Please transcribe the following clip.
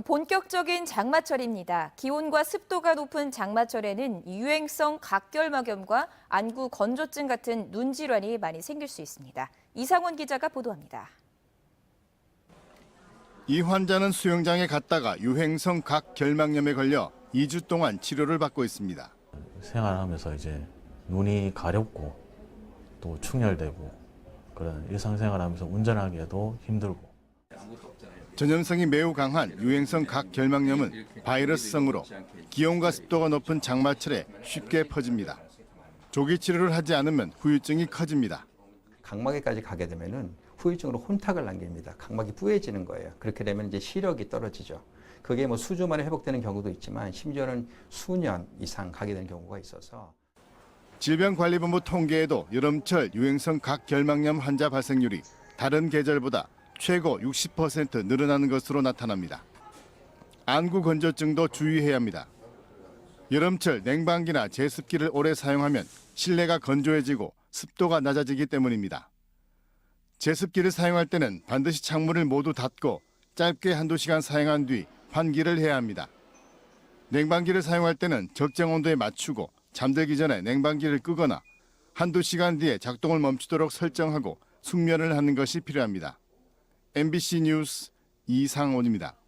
본격적인 장마철입니다. 기온과 습도가 높은 장마철에는 유행성 각결막염과 안구 건조증 같은 눈 질환이 많이 생길 수 있습니다. 이상원 기자가 보도합니다. 이 환자는 수영장에 갔다가 유행성 각 결막염에 걸려 2주 동안 치료를 받고 있습니다. 생활하면서 이제 눈이 가렵고 또 충혈되고 그런 일상생활하면서 운전하기에도 힘들고 전염성이 매우 강한 유행성 각 결막염은 바이러스성으로 기온과 습도가 높은 장마철에 쉽게 퍼집니다. 조기 치료를 하지 않으면 후유증이 커집니다. 각막에까지 가게 되면은 후유증으로 혼탁을 남깁니다. 각막이 뿌얘지는 거예요. 그렇게 되면 이제 시력이 떨어지죠. 그게 뭐 수주 만에 회복되는 경우도 있지만 심지어는 수년 이상 가게 되는 경우가 있어서 질병관리본부 통계에도 여름철 유행성 각 결막염 환자 발생률이 다른 계절보다 최고 60% 늘어나는 것으로 나타납니다. 안구 건조증도 주의해야 합니다. 여름철 냉방기나 제습기를 오래 사용하면 실내가 건조해지고 습도가 낮아지기 때문입니다. 제습기를 사용할 때는 반드시 창문을 모두 닫고 짧게 한두 시간 사용한 뒤 환기를 해야 합니다. 냉방기를 사용할 때는 적정 온도에 맞추고 잠들기 전에 냉방기를 끄거나 한두 시간 뒤에 작동을 멈추도록 설정하고 숙면을 하는 것이 필요합니다. MBC 뉴스 이상원입니다.